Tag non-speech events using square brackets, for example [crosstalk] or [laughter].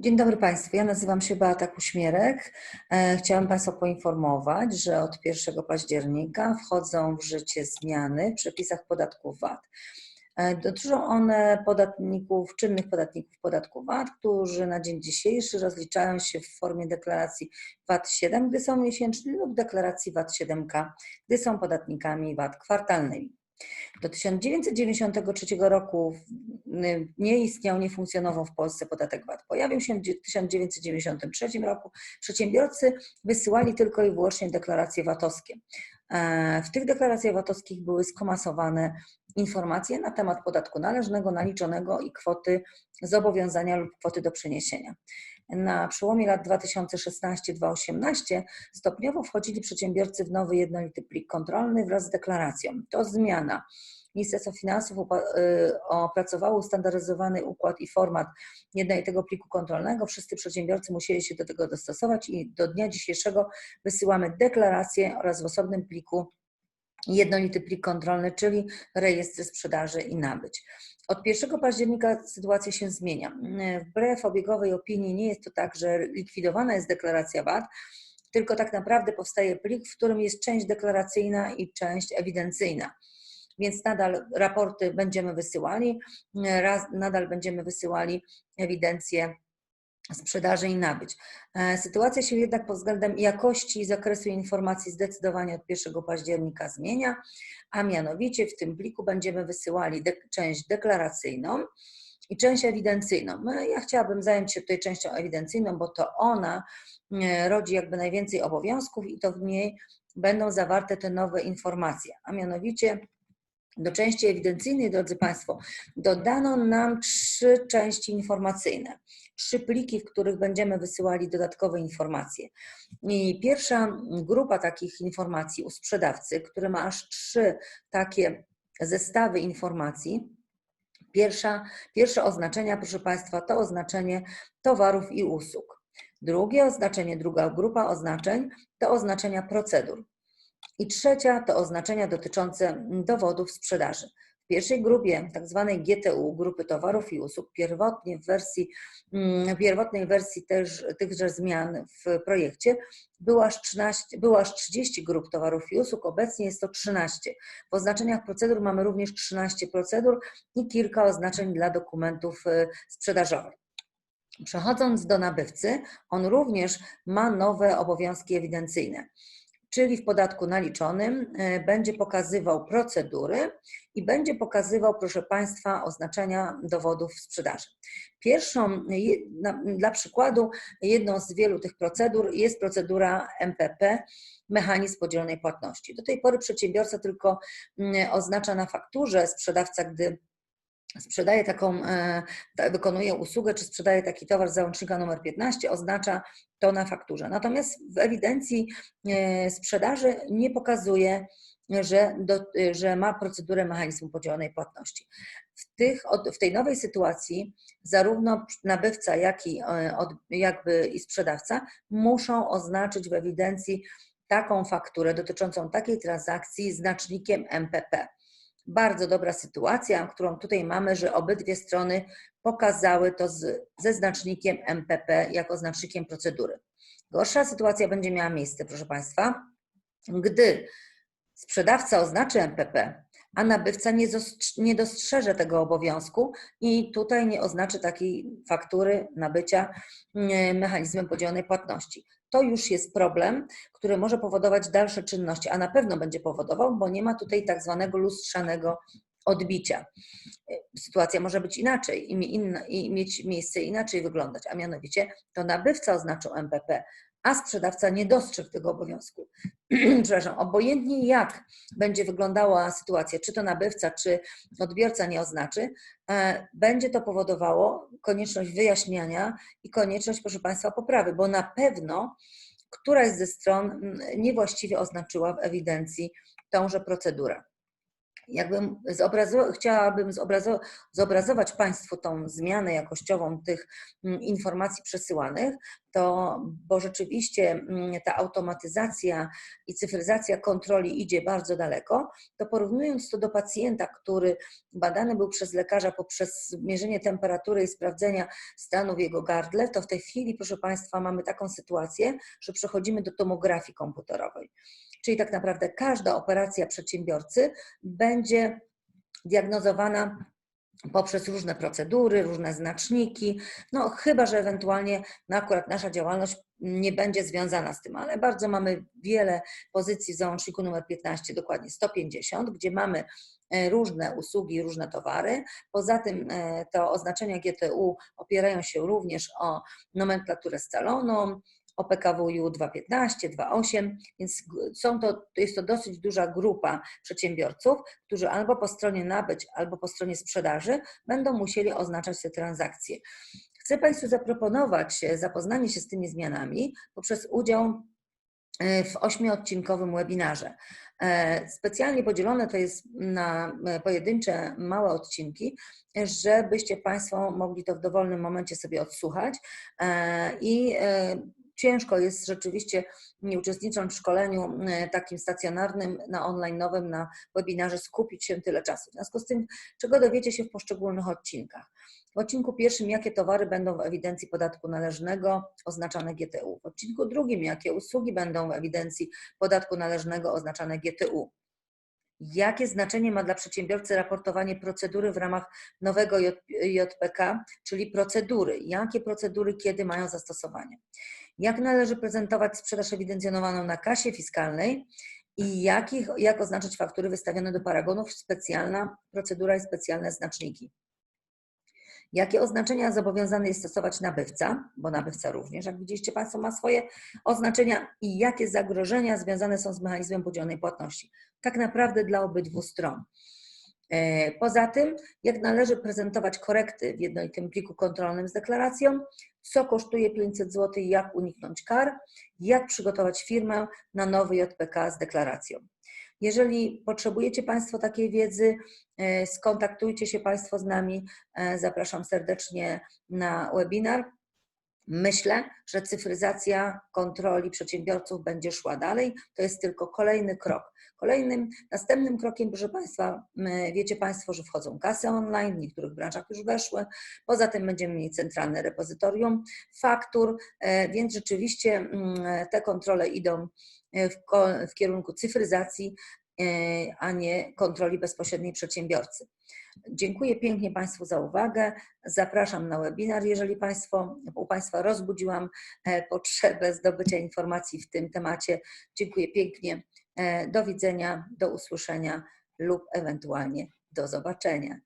Dzień dobry Państwu, ja nazywam się Beata Kuśmierek. E, chciałam Państwa poinformować, że od 1 października wchodzą w życie zmiany w przepisach podatku VAT. E, dotyczą one podatników, czynnych podatników podatku VAT, którzy na dzień dzisiejszy rozliczają się w formie deklaracji VAT 7, gdy są miesięczni, lub deklaracji VAT 7K, gdy są podatnikami VAT kwartalnymi. Do 1993 roku nie istniał, nie funkcjonował w Polsce podatek VAT. Pojawił się w 1993 roku. Przedsiębiorcy wysyłali tylko i wyłącznie deklaracje VAT-owskie. E, w tych deklaracjach VAT-owskich były skomasowane informacje na temat podatku należnego, naliczonego i kwoty zobowiązania lub kwoty do przeniesienia na przełomie lat 2016-2018 stopniowo wchodzili przedsiębiorcy w nowy jednolity plik kontrolny wraz z deklaracją. To zmiana. Ministerstwo Finansów y, opracowało standaryzowany układ i format jednolitego pliku kontrolnego. Wszyscy przedsiębiorcy musieli się do tego dostosować i do dnia dzisiejszego wysyłamy deklaracje oraz w osobnym pliku jednolity plik kontrolny, czyli rejestr sprzedaży i nabyć. Od 1 października sytuacja się zmienia. Wbrew obiegowej opinii nie jest to tak, że likwidowana jest deklaracja VAT, tylko tak naprawdę powstaje plik, w którym jest część deklaracyjna i część ewidencyjna. Więc nadal raporty będziemy wysyłali, raz, nadal będziemy wysyłali ewidencję sprzedaży i nabyć. E, sytuacja się jednak pod względem jakości i zakresu informacji zdecydowanie od 1 października zmienia, a mianowicie w tym pliku będziemy wysyłali de część deklaracyjną i część ewidencyjną. No, ja chciałabym zająć się tutaj częścią ewidencyjną, bo to ona e, rodzi jakby najwięcej obowiązków i to w niej będą zawarte te nowe informacje, a mianowicie do części ewidencyjnej, drodzy Państwo, dodano nam trzy części informacyjne, trzy pliki, w których będziemy wysyłali dodatkowe informacje. I pierwsza grupa takich informacji u sprzedawcy, który ma aż trzy takie zestawy informacji, Pierwsza, pierwsze oznaczenia, proszę Państwa, to oznaczenie towarów i usług. Drugie oznaczenie, druga grupa oznaczeń to oznaczenia procedur. I trzecia to oznaczenia dotyczące dowodów sprzedaży. W pierwszej grupie, tak zwanej GTU, grupy towarów i usług, pierwotnie w wersji, mm, pierwotnej wersji też, tychże zmian w projekcie było aż, 13, było aż 30 grup towarów i usług, obecnie jest to 13. W oznaczeniach procedur mamy również 13 procedur i kilka oznaczeń dla dokumentów y, sprzedażowych. Przechodząc do nabywcy, on również ma nowe obowiązki ewidencyjne czyli w podatku naliczonym, e, będzie pokazywał procedury i będzie pokazywał, proszę Państwa, oznaczenia dowodów sprzedaży. Pierwszą, dla przykładu, jedną z wielu tych procedur jest procedura MPP, mechanizm podzielonej płatności. Do tej pory przedsiębiorca tylko mm, oznacza na fakturze sprzedawca, gdy sprzedaje taką, e, wykonuje usługę, czy sprzedaje taki towar z załącznika numer 15, oznacza to na fakturze. Natomiast w ewidencji e, sprzedaży nie pokazuje, że, do, że ma procedurę mechanizmu podzielonej płatności. W, tych, w tej nowej sytuacji zarówno nabywca, jak i, e, jakby i sprzedawca muszą oznaczyć w ewidencji taką fakturę dotyczącą takiej transakcji znacznikiem MPP bardzo dobra sytuacja, którą tutaj mamy, że obydwie strony pokazały to z, ze znacznikiem MPP jako znacznikiem procedury. Gorsza sytuacja będzie miała miejsce, proszę Państwa, gdy sprzedawca oznaczy MPP, a nabywca nie, nie dostrzeże tego obowiązku i tutaj nie oznaczy takiej faktury nabycia mm, mechanizmem podzielonej płatności. To już jest problem, który może powodować dalsze czynności, a na pewno będzie powodował, bo nie ma tutaj tak zwanego lustrzanego odbicia. Sytuacja może być inaczej i, inna, i mieć miejsce inaczej wyglądać, a mianowicie to nabywca oznaczył MPP, a sprzedawca nie dostrzegł tego obowiązku. [clears throat] Przepraszam, obojętnie jak będzie wyglądała sytuacja, czy to nabywca, czy odbiorca nie oznaczy, e, będzie to powodowało konieczność wyjaśniania i konieczność, proszę Państwa, poprawy, bo na pewno któraś ze stron niewłaściwie oznaczyła w ewidencji tąże procedurę. Jakbym zobrazo- chciałabym zobrazo- zobrazować Państwu tą zmianę jakościową tych mm, informacji przesyłanych, to bo rzeczywiście mm, ta automatyzacja i cyfryzacja kontroli idzie bardzo daleko, to porównując to do pacjenta, który badany był przez lekarza poprzez mierzenie temperatury i sprawdzenia stanu w jego gardle, to w tej chwili, proszę Państwa, mamy taką sytuację, że przechodzimy do tomografii komputerowej. Czyli tak naprawdę każda operacja przedsiębiorcy będzie diagnozowana poprzez różne procedury, różne znaczniki, no chyba, że ewentualnie no akurat nasza działalność nie będzie związana z tym, ale bardzo mamy wiele pozycji w załączniku numer 15, dokładnie 150, gdzie mamy e, różne usługi, różne towary. Poza tym e, to oznaczenia GTU opierają się również o nomenklaturę scaloną, o PKWiU 2.15, 2.8, więc są to, jest to dosyć duża grupa przedsiębiorców, którzy albo po stronie nabyć, albo po stronie sprzedaży będą musieli oznaczać te transakcje. Chcę Państwu zaproponować zapoznanie się z tymi zmianami poprzez udział e, w ośmiodcinkowym webinarze. E, specjalnie podzielone to jest na e, pojedyncze, małe odcinki, żebyście Państwo mogli to w dowolnym momencie sobie odsłuchać i ciężko jest rzeczywiście, nie uczestnicząc w szkoleniu e, takim stacjonarnym, na online nowym, na webinarze, skupić się tyle czasu. W związku z tym, czego dowiecie się w poszczególnych odcinkach. W odcinku pierwszym, jakie towary będą w ewidencji podatku należnego oznaczane GTU. W odcinku drugim, jakie usługi będą w ewidencji podatku należnego oznaczane GTU. Jakie znaczenie ma dla przedsiębiorcy raportowanie procedury w ramach nowego JPK, czyli procedury? Jakie procedury kiedy mają zastosowanie? Jak należy prezentować sprzedaż ewidencjonowaną na kasie fiskalnej i jakich, jak oznaczać faktury wystawione do paragonów? Specjalna procedura i specjalne znaczniki. Jakie oznaczenia zobowiązany jest stosować nabywca, bo nabywca również, jak widzieliście Państwo, ma swoje oznaczenia i jakie zagrożenia związane są z mechanizmem podzielonej płatności. Tak naprawdę dla obydwu stron. E, poza tym, jak należy prezentować korekty w jednolitym pliku kontrolnym z deklaracją, co kosztuje 500 zł jak uniknąć kar, jak przygotować firmę na nowy JPK z deklaracją. Jeżeli potrzebujecie Państwo takiej wiedzy, e, skontaktujcie się Państwo z nami. E, zapraszam serdecznie na webinar. Myślę, że cyfryzacja kontroli przedsiębiorców będzie szła dalej. To jest tylko kolejny krok. Kolejnym, następnym krokiem, proszę Państwa, wiecie Państwo, że wchodzą kasy online, w niektórych branżach już weszły. Poza tym będziemy mieli centralne repozytorium faktur, e, więc rzeczywiście mm, te kontrole idą e, w, w kierunku cyfryzacji, e, a nie kontroli bezpośredniej przedsiębiorcy. Dziękuję pięknie Państwu za uwagę. Zapraszam na webinar, jeżeli Państwo, u Państwa rozbudziłam potrzebę zdobycia informacji w tym temacie. Dziękuję pięknie. Do widzenia, do usłyszenia lub ewentualnie do zobaczenia.